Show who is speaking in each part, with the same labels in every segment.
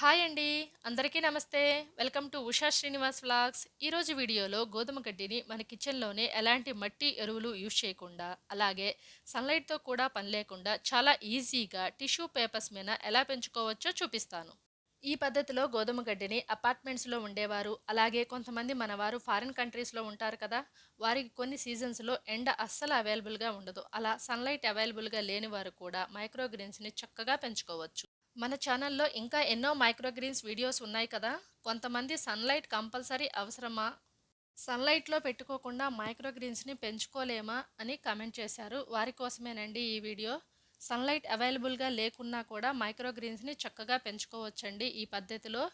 Speaker 1: Hi అండి అందరికీ నమస్తే. Welcome to Usha Srinivas vlogs. ఈరోజు వీడియోలో గోధుమ గడ్డిని మన కిచెన్లోనే ఎలాంటి మట్టి ఎరువులు యూజ్ చేయకుండా అలాగే సన్లైట్తో కూడా పని లేకుండా చాలా ఈజీగా టిష్యూ పేపర్స్ మీద ఎలా పెంచుకోవచ్చో చూపిస్తాను. ఈ పద్ధతిలో గోధుమ గడ్డిని అపార్ట్మెంట్స్లో ఉండేవారు అలాగే కొంతమంది మనవారు ఫారిన్ కంట్రీస్లో ఉంటారు కదా వారికి కొన్ని సీజన్స్లో ఎండ అస్సలు అవైలబుల్గా ఉండదు. అలా సన్లైట్ అవైలబుల్గా లేని వారు కూడా మైక్రోగ్రీన్స్ని చక్కగా పెంచుకోవచ్చు. మన ఛానల్లో ఇంకా ఎన్నో మైక్రోగ్రీన్స్ వీడియోస్ ఉన్నాయి కదా? కొంతమంది సన్లైట్ కంపల్సరీ అవసరమా? సన్లైట్లో పెట్టుకోకుండా మైక్రోగ్రీన్స్ని పెంచుకోలేమా అని కమెంట్ చేశారు. వారి కోసమేనండి ఈ వీడియో. సన్లైట్ అవైలబుల్గా లేకున్నా కూడా మైక్రోగ్రీన్స్ని చక్కగా పెంచుకోవచ్చండి ఈ పద్ధతిలో.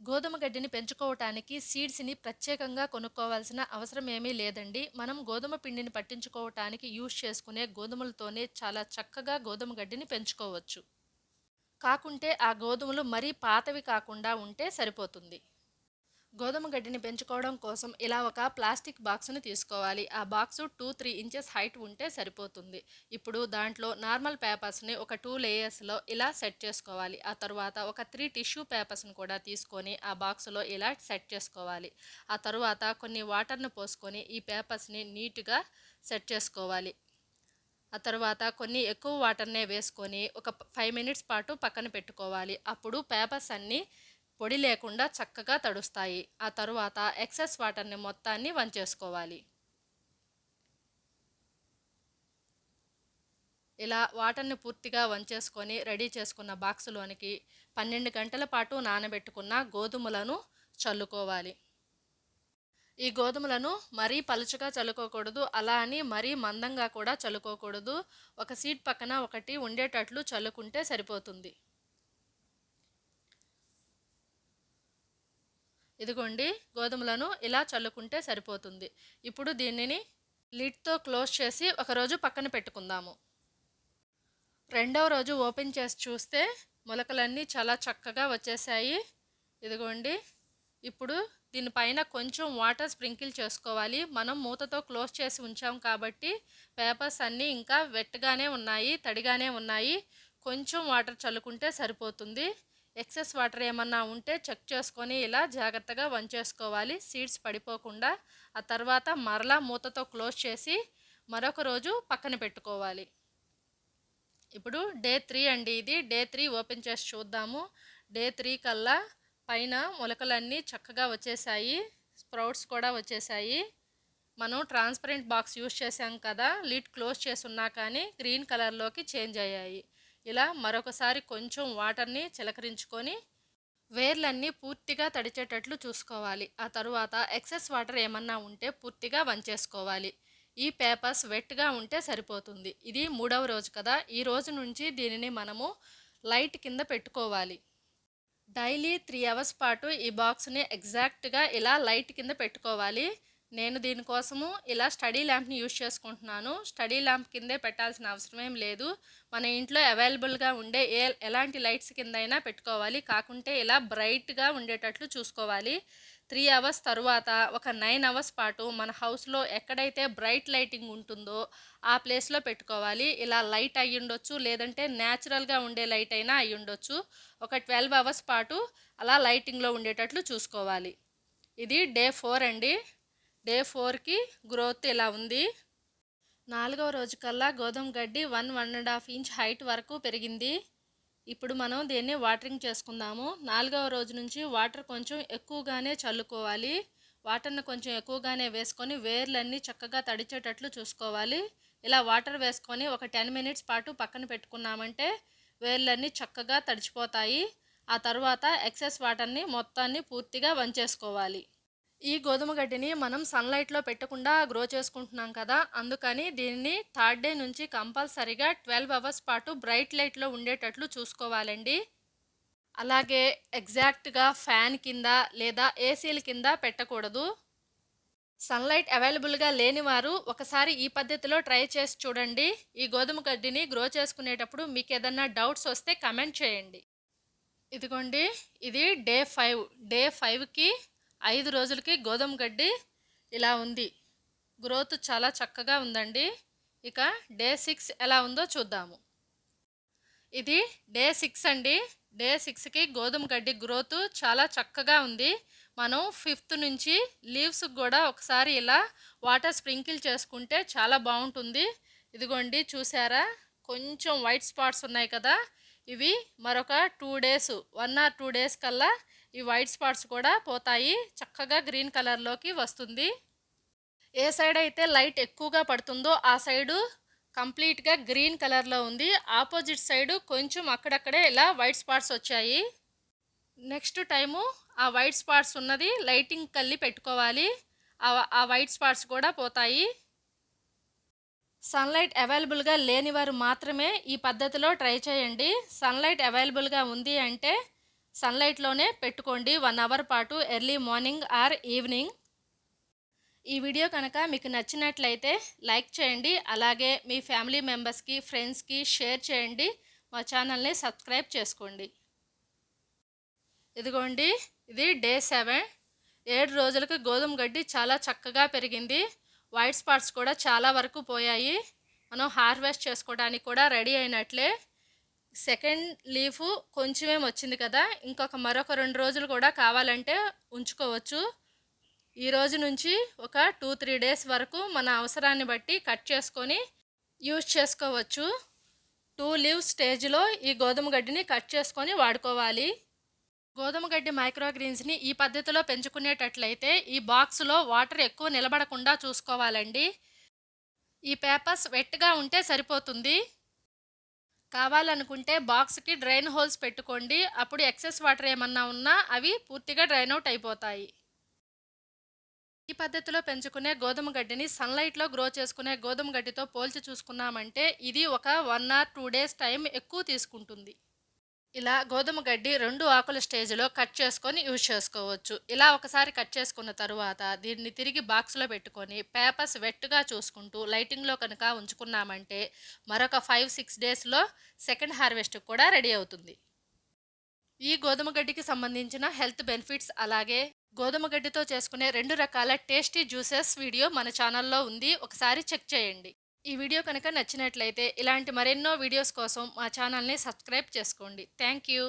Speaker 1: గోధుమ గడ్డిని పెంచుకోవటానికి సీడ్స్ని ప్రత్యేకంగా కొనుక్కోవాల్సిన అవసరం ఏమీ లేదండి. మనం గోధుమ పిండిని పట్టించుకోవటానికి యూజ్ చేసుకునే గోధుమలతోనే చాలా చక్కగా గోధుమ గడ్డిని పెంచుకోవచ్చు. కాకుంటే ఆ గోధుమలు మరీ పాతవి కాకుండా ఉంటే సరిపోతుంది. గోధుమ గడ్డిని పెంచుకోవడం కోసం ఇలా ఒక ప్లాస్టిక్ బాక్స్ని తీసుకోవాలి. ఆ box two three inches height ఉంటే సరిపోతుంది. ఇప్పుడు దాంట్లో నార్మల్ పేపర్స్ని ఒక టూ లేయర్స్లో ఇలా సెట్ చేసుకోవాలి. ఆ తర్వాత ఒక త్రీ టిష్యూ పేపర్స్ని కూడా తీసుకొని ఆ బాక్స్లో ఇలా సెట్ చేసుకోవాలి. ఆ తర్వాత కొన్ని వాటర్ను పోసుకొని ఈ పేపర్స్ని నీట్గా సెట్ చేసుకోవాలి. ఆ తర్వాత కొన్ని ఎక్కువ వాటర్నే వేసుకొని ఒక ఫైవ్ మినిట్స్ పాటు పక్కన పెట్టుకోవాలి. అప్పుడు పేపర్స్ అన్నీ పొడి లేకుండా చక్కగా తడుస్తాయి. ఆ తరువాత ఎక్సెస్ వాటర్ని మొత్తాన్ని వంచేసుకోవాలి. ఇలా వాటర్ని పూర్తిగా వంచేసుకొని రెడీ చేసుకున్న బాక్సులోనికి పన్నెండు గంటల పాటు నానబెట్టుకున్న గోధుమలను చల్లుకోవాలి. ఈ గోధుమలను మరీ పలుచగా చల్లుకోకూడదు అలా అని మరీ మందంగా కూడా చల్లుకోకూడదు. ఒక సీట్ పక్కన ఒకటి ఉండేటట్లు చల్లుకుంటే సరిపోతుంది. ఇదిగోండి గోధుమలను ఇలా చల్లుకుంటే సరిపోతుంది. ఇప్పుడు దీనిని లిడ్తో క్లోజ్ చేసి ఒకరోజు పక్కన పెట్టుకుందాము. రెండవ రోజు ఓపెన్ చేసి చూస్తే మొలకలన్నీ చాలా చక్కగా వచ్చేసాయి. ఇదిగోండి ఇప్పుడు దీనిపైన కొంచెం వాటర్ స్ప్రింకిల్ చేసుకోవాలి. మనం మూతతో క్లోజ్ చేసి ఉంచాం కాబట్టి పేపర్స్ అన్నీ ఇంకా వెట్గానే ఉన్నాయి తడిగానే ఉన్నాయి. కొంచెం వాటర్ చల్లుకుంటే సరిపోతుంది. ఎక్సెస్ వాటర్ ఏమన్నా ఉంటే చెక్ చేసుకొని ఇలా జాగ్రత్తగా వంచేసుకోవాలి. సీడ్స్ పడిపోకుండా ఆ తర్వాత మరలా మూతతో క్లోజ్ చేసి మరొక రోజు పక్కన పెట్టుకోవాలి. ఇప్పుడు డే త్రీ అండి ఇది. డే త్రీ ఓపెన్ చేసి చూద్దాము. డే త్రీ కల్లా పైన మొలకలన్నీ చక్కగా వచ్చేసాయి. స్ప్రౌట్స్ కూడా వచ్చేసాయి. మనం ట్రాన్స్పరెంట్ బాక్స్ యూస్ చేసాం కదా లిడ్ క్లోజ్ చేసున్నా కానీ గ్రీన్ కలర్లోకి చేంజ్ అయ్యాయి. ఇలా మరొకసారి కొంచెం వాటర్ని చిలకరించుకొని వేర్లన్నీ పూర్తిగా తడిచేటట్లు చూసుకోవాలి. ఆ తరువాత ఎక్సెస్ వాటర్ ఏమన్నా ఉంటే పూర్తిగా వంచేసుకోవాలి. ఈ పేపర్స్ వెట్గా ఉంటే సరిపోతుంది. ఇది మూడవ రోజు కదా. ఈ రోజు నుంచి దీనిని మనము లైట్ కింద పెట్టుకోవాలి. డైలీ త్రీ అవర్స్ పాటు ఈ బాక్స్ని ఎగ్జాక్ట్గా ఇలా లైట్ కింద పెట్టుకోవాలి. నేను దీనికోసము ఇలా స్టడీ ల్యాంప్ని యూజ్ చేసుకుంటున్నాను. స్టడీ ల్యాంప్ కిందే పెట్టాల్సిన అవసరం ఏం లేదు. మన ఇంట్లో అవైలబుల్గా ఉండే ఏ ఎలాంటి లైట్స్ కింద అయినా పెట్టుకోవాలి. కాకుంటే ఇలా బ్రైట్గా ఉండేటట్లు చూసుకోవాలి. త్రీ అవర్స్ తర్వాత ఒక నైన్ అవర్స్ పాటు మన హౌస్లో ఎక్కడైతే బ్రైట్ లైటింగ్ ఉంటుందో ఆ ప్లేస్లో పెట్టుకోవాలి. ఇలా లైట్ అయ్యి ఉండొచ్చు లేదంటే న్యాచురల్గా ఉండే లైట్ అయినా అయ్యి ఉండొచ్చు. ఒక ట్వెల్వ్ అవర్స్ పాటు అలా లైటింగ్లో ఉండేటట్లు చూసుకోవాలి. ఇది డే ఫోర్ అండి. డే ఫోర్కి గ్రోత్ ఇలా ఉంది. నాలుగవ రోజు కల్లా గోధుమ గడ్డి one one and half inch height వరకు పెరిగింది. ఇప్పుడు మనం దీన్ని వాటరింగ్ చేసుకుందాము? నాలుగవ రోజు నుంచి వాటర్ కొంచెం ఎక్కువగానే చల్లుకోవాలి. వాటర్ని కొంచెం ఎక్కువగానే వేసుకొని వేర్లన్నీ చక్కగా తడిచేటట్లు చూసుకోవాలి. ఇలా వాటర్ వేసుకొని ఒక టెన్ మినిట్స్ పాటు పక్కన పెట్టుకున్నామంటే వేర్లన్నీ చక్కగా తడిచిపోతాయి. ఆ తర్వాత ఎక్సెస్ వాటర్ని మొత్తాన్ని పూర్తిగా వంచేసుకోవాలి. ఈ గోధుమ గడ్డిని మనం సన్లైట్లో పెట్టకుండా గ్రో చేసుకుంటున్నాం కదా అందుకని దీన్ని థర్డ్ డే నుంచి కంపల్సరిగా ట్వెల్వ్ అవర్స్ పాటు బ్రైట్ లైట్లో ఉండేటట్లు చూసుకోవాలండి. అలాగే ఎగ్జాక్ట్గా ఫ్యాన్ కింద లేదా ఏసీల కింద పెట్టకూడదు. సన్లైట్ అవైలబుల్గా లేని వారు ఒకసారి ఈ పద్ధతిలో ట్రై చేసి చూడండి. ఈ గోధుమ గడ్డిని గ్రో చేసుకునేటప్పుడు మీకు ఏదన్నా డౌట్స్ వస్తే కమెంట్ చేయండి. ఇదిగోండి ఇది డే ఫైవ్ డే ఫైవ్కి ఐదు రోజులకి గోధుమ గడ్డి ఇలా ఉంది. గ్రోత్ చాలా చక్కగా ఉందండి. ఇక డే సిక్స్ ఎలా ఉందో చూద్దాము. ఇది డే సిక్స్ అండి. డే సిక్స్కి గోధుమ గడ్డి గ్రోత్ చాలా చక్కగా ఉంది. మనం ఫిఫ్త్ నుంచి లీవ్స్ కూడా ఒకసారి ఇలా వాటర్ స్ప్రింకిల్ చేసుకుంటే చాలా బాగుంటుంది. ఇదిగోండి చూసారా? కొంచెం వైట్ స్పాట్స్ ఉన్నాయి కదా. ఇవి మరొక two days one or two days కల్లా ఈ వైట్ స్పాట్స్ కూడా పోతాయి. చక్కగా గ్రీన్ కలర్లోకి వస్తుంది. ఏ సైడ్ అయితే లైట్ ఎక్కువగా పడుతుందో ఆ సైడు కంప్లీట్గా గ్రీన్ కలర్లో ఉంది. ఆపోజిట్ సైడు కొంచెం అక్కడక్కడే ఇలా వైట్ స్పాట్స్ వచ్చాయి. నెక్స్ట్ టైము ఆ వైట్ స్పాట్స్ ఉన్నది లైటింగ్ కల్లి పెట్టుకోవాలి. ఆ వైట్ స్పాట్స్ కూడా పోతాయి. సన్లైట్ అవైలబుల్గా లేని వారు మాత్రమే ఈ పద్ధతిలో ట్రై చేయండి. సన్లైట్ అవైలబుల్గా ఉంది అంటే సన్లైట్లోనే పెట్టుకోండి. వన్ అవర్ పాటు ఎర్లీ మార్నింగ్ ఆర్ ఈవినింగ్. ఈ వీడియో కనుక మీకు నచ్చినట్లయితే లైక్ చేయండి. అలాగే మీ ఫ్యామిలీ మెంబర్స్కి ఫ్రెండ్స్కి షేర్ చేయండి. మా ఛానల్ని సబ్స్క్రైబ్ చేసుకోండి. ఇదిగోండి ఇది డే సెవెన్. ఏడు రోజులకు గోధుమ గడ్డి చాలా చక్కగా పెరిగింది. వైట్ స్పాట్స్ కూడా చాలా వరకు పోయాయి. మనం హార్వెస్ట్ చేసుకోవడానికి కూడా రెడీ అయినట్లే. సెకండ్ లీఫ్ కొంచెమే వచ్చింది కదా ఇంకొక మరొక రెండు రోజులు కూడా కావాలంటే ఉంచుకోవచ్చు. ఈ రోజు నుంచి ఒక టూ త్రీ డేస్ వరకు మన అవసరాన్ని బట్టి కట్ చేసుకొని యూజ్ చేసుకోవచ్చు. టూ లీవ్ స్టేజ్లో ఈ గోధుమ గడ్డిని కట్ చేసుకొని వాడుకోవాలి. గోధుమ గడ్డి మైక్రోగ్రీన్స్ని ఈ పద్ధతిలో పెంచుకునేటట్లయితే ఈ బాక్స్లో వాటర్ ఎక్కువ నిలబడకుండా చూసుకోవాలండి. ఈ పేపర్స్ వెట్గా ఉంటే సరిపోతుంది. కావాలనుకుంటే బాక్స్కి డ్రైన్ హోల్స్ పెట్టుకోండి. అప్పుడు ఎక్సెస్ వాటర్ ఏమన్నా ఉన్నా అవి పూర్తిగా డ్రైన్ అవుట్ అయిపోతాయి. ఈ పద్ధతిలో పెంచుకునే గోధుమ గడ్డిని సన్లైట్లో గ్రో చేసుకునే గోధుమ గడ్డితో పోల్చి చూసుకున్నామంటే ఇది ఒక one or two days time ఎక్కువ తీసుకుంటుంది. ఇలా గోధుమ గడ్డి రెండు ఆకుల స్టేజ్లో కట్ చేసుకొని యూజ్ చేసుకోవచ్చు. ఇలా ఒకసారి కట్ చేసుకున్న తరువాత దీన్ని తిరిగి బాక్స్లో పెట్టుకొని పేపర్స్ వెట్గా చూసుకుంటూ లైటింగ్లో కనుక ఉంచుకున్నామంటే మరొక ఫైవ్ సిక్స్ డేస్లో సెకండ్ హార్వెస్ట్ కూడా రెడీ అవుతుంది. ఈ గోధుమ గడ్డికి సంబంధించిన హెల్త్ బెనిఫిట్స్ అలాగే గోధుమ గడ్డితో చేసుకునే రెండు రకాల టేస్టీ జ్యూసెస్ వీడియో మన ఛానల్లో ఉంది. ఒకసారి చెక్ చేయండి. ఈ వీడియో కనుక నచ్చినట్లయితే ఇలాంటి మరెన్నో వీడియోస్ కోసం మా ఛానల్ని సబ్స్క్రైబ్ చేసుకోండి. Thank you.